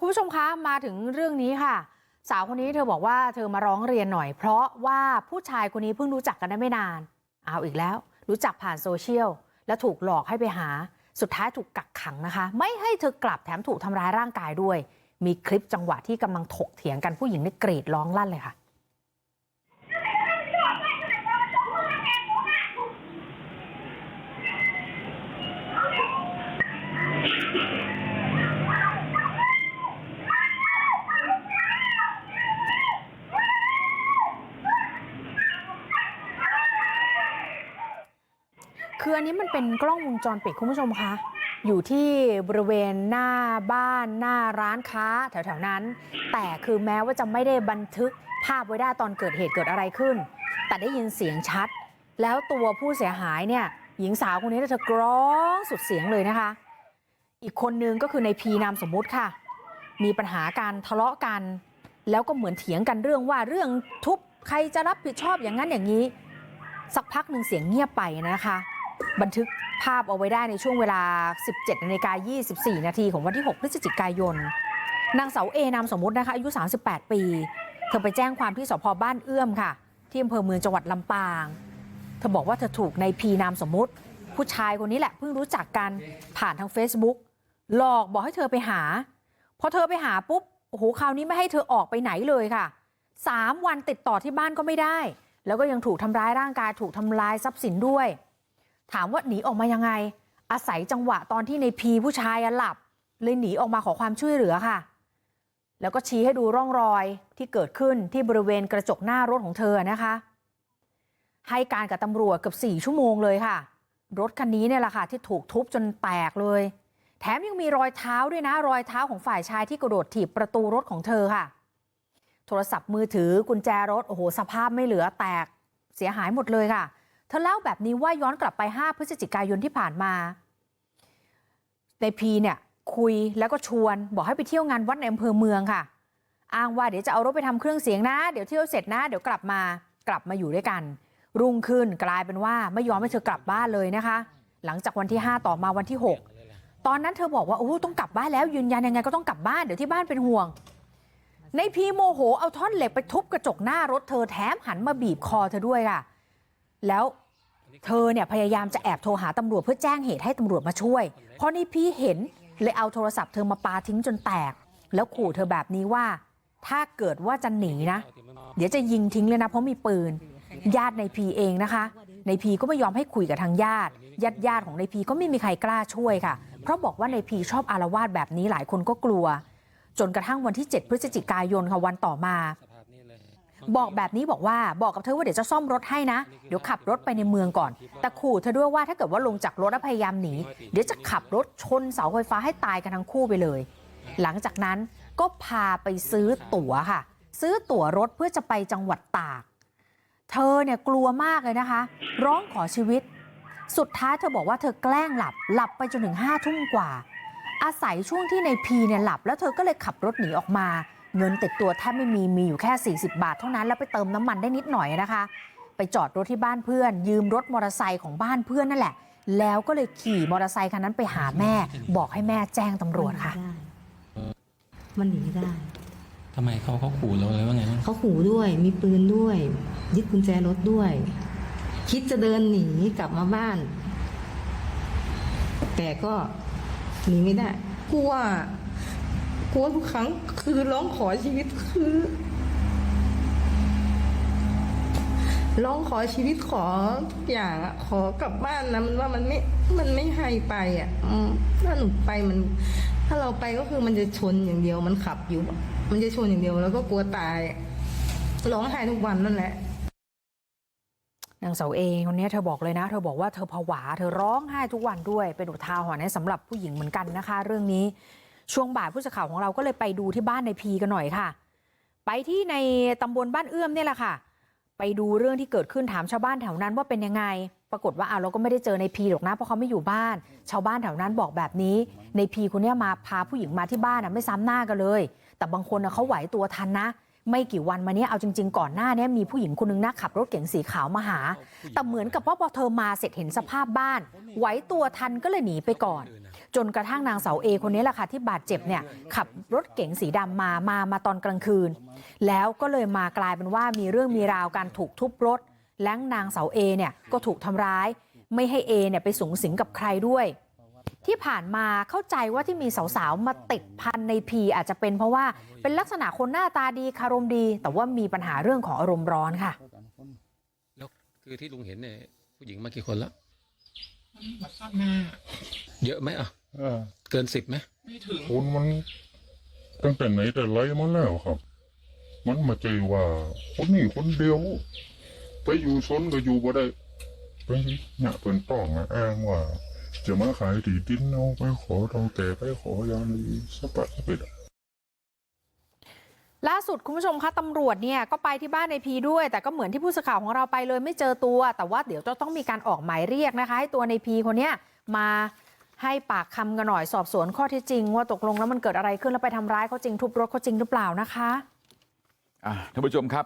คุณผู้ชมคะมาถึงเรื่องนี้ค่ะ สาวคนนี้เธอบอกว่าเธอมาร้องเรียนหน่อย เพราะว่าผู้ชายคนนี้เพิ่งรู้จักกันได้ไม่นานเอาอีกแล้ว รู้จักผ่านโซเชียลแล้วถูกหลอกให้ไปหา สุดท้ายถูกกักขังนะคะ ไม่ให้เธอกลับแถมถูกทำร้ายร่างกายด้วย มีคลิปจังหวะที่กำลังถกเถียงกันผู้หญิงนี่กรีดร้องลั่นเลยค่ะ คืออันนี้มันเป็นกล้องวงจรปิดคุณผู้ชมคะอยู่ที่บริเวณหน้าบ้านหน้าร้านค้าแถวๆนั้น แต่คือแม้ว่าจะไม่ได้บันทึกภาพไว้ได้ตอนเกิดเหตุเกิดอะไรขึ้น แต่ได้ยินเสียงชัด แล้วตัวผู้เสียหายเนี่ย หญิงสาวคนนี้เธอกร้องสุดเสียงเลยนะคะ อีกคนนึงก็คือในพีนามสมมุติค่ะ มีปัญหาการทะเลาะกัน แล้วก็เหมือนเถียงกันเรื่องว่าเรื่องทุบใครจะรับผิดชอบอย่างนั้นอย่างนี้ สักพักหนึ่งเสียงเงียบไปนะคะ บันทึกภาพเอาไว้ได้ในช่วงเวลา 17นาฬิกา24 นาทีของวันที่ 6 พฤศจิกายน นางเสาเอนามสมมุตินะคะอายุ 38 ปี เธอไปแจ้งความที่สพบ้านเอื้อมค่ะ ที่อำเภอเมืองจังหวัดลำปาง เธอบอกว่าเธอถูกในพีนามสมมุติ ผู้ชายคนนี้แหละเพิ่งรู้จักกันผ่านทาง Facebook หลอกบอกให้เธอไปหา พอเธอไปหาปุ๊บโอ้โหคราวนี้ไม่ให้เธอออกไปไหนเลยค่ะสามวันติดต่อที่บ้านก็ไม่ได้ แล้วก็ยังถูกทำร้ายร่างกายถูกทำลายทรัพย์สินด้วย ถามว่าหนีออกมายังไงอาศัยจังหวะตอนที่ในพีผู้ชายหลับเลยหนีออกมาขอความช่วยเหลือค่ะ แล้วก็ชี้ให้ดูร่องรอยที่เกิดขึ้นที่บริเวณกระจกหน้ารถของเธอนะคะ ให้การกับตำรวจเกือบสี่ชั่วโมงเลยค่ะ รถคันนี้เนี่ยแหละค่ะที่ถูกทุบจนแตกเลย แถมยังมีรอยเท้าด้วยนะรอยเท้าของฝ่ายชายที่กระโดดถีบประตูรถของเธอค่ะ โทรศัพท์มือถือกุญแจรถโอ้โหสภาพไม่เหลือแตกเสียหายหมดเลยค่ะ เธอเล่าแบบนี้ว่าย้อนกลับไป5พฤศจิกายนที่ผ่านมาในพีเนี่ยคุยแล้วก็ชวนบอกให้ไปเที่ยวงานวัดในอำเภอเมืองค่ะ อ้างว่าเดี๋ยวจะเอารถไปทำเครื่องเสียงนะ เดี๋ยวเที่ยวเสร็จนะ เดี๋ยวกลับมากลับมาอยู่ด้วยกัน รุ่งขึ้นกลายเป็นว่าไม่ยอมให้เธอกลับบ้านเลยนะคะ หลังจากวันที่ 5 ต่อมาวันที่ 6 ตอนนั้นเธอบอกว่าโอ้ต้องกลับบ้านแล้วยืนยันยังไงก็ต้องกลับบ้านเดี๋ยวที่บ้านเป็นห่วง ในพีโมโหเอาท่อนเหล็กไปทุบกระจกหน้ารถเธอแถมหันมาบีบคอเธอด้วยค่ะ แล้ว เธอเนี่ยพยายามจะแอบโทรหาตำรวจเพื่อแจ้งเหตุให้ตำรวจมาช่วย เพราะนี่พี่เห็นเลยเอาโทรศัพท์เธอมาปาทิ้งจนแตก แล้วขู่เธอแบบนี้ว่า ถ้าเกิดว่าจะหนีนะ เดี๋ยวจะยิงทิ้งเลยนะเพราะมีปืน ญาติในพีเองนะคะ ในพีก็ไม่ยอมให้คุยกับทางญาติญาติญาติของในพีก็ไม่มีใครกล้าช่วยค่ะ เพราะบอกว่าในพีชอบอารวาสแบบนี้หลายคนก็กลัว จนกระทั่งวันที่ 7 พฤศจิกายนค่ะวันต่อมา บอกแบบนี้บอกว่าบอกกับเธอว่าเดี๋ยวจะซ่อมรถให้นะเดี๋ยวขับรถไปในเมืองก่อนแต่ขู่เธอด้วยว่าถ้าเกิดว่าลงจากรถแล้วพยายามหนีเดี๋ยวจะขับรถชนเสาไฟฟ้าให้ตายกันทั้งคู่ไปเลย หลังจากนั้นก็พาไปซื้อตั๋วค่ะ ซื้อตั๋วรถเพื่อจะไปจังหวัดตาก เธอเนี่ยกลัวมากเลยนะคะ ร้องขอชีวิต สุดท้ายเธอบอกว่าเธอแกล้งหลับหลับไปจนถึงห้าทุ่มกว่า อาศัยช่วงที่ในพีเนี่ยหลับ แล้วเธอก็เลยขับรถหนีออกมา เงินติดตัวแทบไม่มีมีอยู่แค่ 40 บาทเท่านั้นแล้วไปเติมน้ำมันได้นิดหน่อยนะคะ ไปจอดรถที่บ้านเพื่อน ยืมรถมอเตอร์ไซค์ของบ้านเพื่อนนั่นแหละ แล้วก็เลยขี่มอเตอร์ไซค์คันนั้นไปหาแม่ บอกให้แม่แจ้งตำรวจค่ะ มันหนีไม่ได้ทำไมเขาเขาขู่เราเลยว่าไงบ้างเขาขู่ด้วยมีปืนด้วย ยึดกุญแจรถด้วย คิดจะเดินหนีกลับมาบ้าน แต่ก็หนีไม่ได้กลัว กลัวทุกครั้งคือร้องขอชีวิตคือ ร้องขอชีวิตขอทุกอย่างอะขอกลับบ้านนะมันว่ามันไม่ มันไม่ให้ไปอะอืมถ้าหนูไปมัน ถ้าเราไปก็คือมันจะชนอย่างเดียวมันขับอยู่ มันจะชนอย่างเดียวแล้วก็กลัวตายร้องไห้ทุกวันนั่นแหละนางเสาเองคนนี้เธอบอกเลยนะ เธอบอกว่าเธอผวา เธอร้องไห้ทุกวันด้วยเป็นอุทาหรณ์ให้สำหรับผู้หญิงเหมือนกันนะคะ เรื่องนี้ ช่วงบ่ายผู้สื่อข่าวของเราก็เลยไปดูที่บ้านในพีกันหน่อยค่ะ ไปที่ในตำบลบ้านเอื้อมเนี่ยแหละค่ะ ไปดูเรื่องที่เกิดขึ้นถามชาวบ้านแถวนั้นว่าเป็นยังไง ปรากฏว่าอ้าเราก็ไม่ได้เจอในพีหรอกนะเพราะเขาไม่อยู่บ้าน ชาวบ้านแถวนั้นบอกแบบนี้ ในพีคนเนี้ยมาพาผู้หญิงมาที่บ้านอะไม่ซ้ำหน้ากันเลย แต่บางคนนะเขาไหวตัวทันนะไม่กี่วันมาเนี้ยเอาจริง ๆ ก่อนหน้าเนี้ยมีผู้หญิงคนนึงนะขับรถเก๋งสีขาวมาหา แต่เหมือนกับว่าพอเธอมาเสร็จเห็นสภาพบ้าน ไหวตัวทันก็เลยหนีไปก่อน จจนกระทั่งนางเสาเอคนนี้แหละค่ะที่บาดเจ็บเนี่ยขับรถเก๋งสีดำมามามาตอนกลางคืน แล้วก็เลยมากลายเป็นว่ามีเรื่องมีราวการถูกทุบรถ และนางเสาเอเนี่ยก็ถูกทำร้าย ไม่ให้เอเนี่ยไปสูงสิงกับใครด้วย ที่ผ่านมาเข้าใจว่าที่มีสาวๆมาติดพันในพีอาจจะเป็นเพราะว่าเป็นลักษณะคนหน้าตาดีคารมดี แต่ว่ามีปัญหาเรื่องของอารมณ์ร้อนค่ะแล้วคือที่ลุงเห็นเนี่ยผู้หญิงมากี่คนละมาทราบหน้าเยอะไหมอะเออเกินสิบไหมไม่ถึงคนมันตั้งแต่ไหนแต่ไรมาแล้วครับ มันมาเจอว่าคนนี้คนเดียว ไปอยู่ชนก็อยู่บ่ได้ไปเนี่ยเป็นต้องอะอ้างว่า จะมาขายที่ดินเอาไปขอเราแต่ไปขอยาลีสะปัดสะปิดอะ ล่าสุดคุณผู้ชมคะตำรวจเนี่ยก็ไปที่บ้านในพีด้วย แต่ก็เหมือนที่ผู้สื่อข่าวของเราไปเลยไม่เจอตัว แต่ว่าเดี๋ยวจะต้องมีการออกหมายเรียกนะคะ ให้ตัวในพีคนเนี้ยมา ให้ปากคำกันหน่อยสอบสวนข้อที่จริง ว่าตกลงแล้วมันเกิดอะไรขึ้นแล้วไปทำร้ายเขาจริงทุบรถเขาจริงหรือเปล่านะคะท่านผู้ชมครับ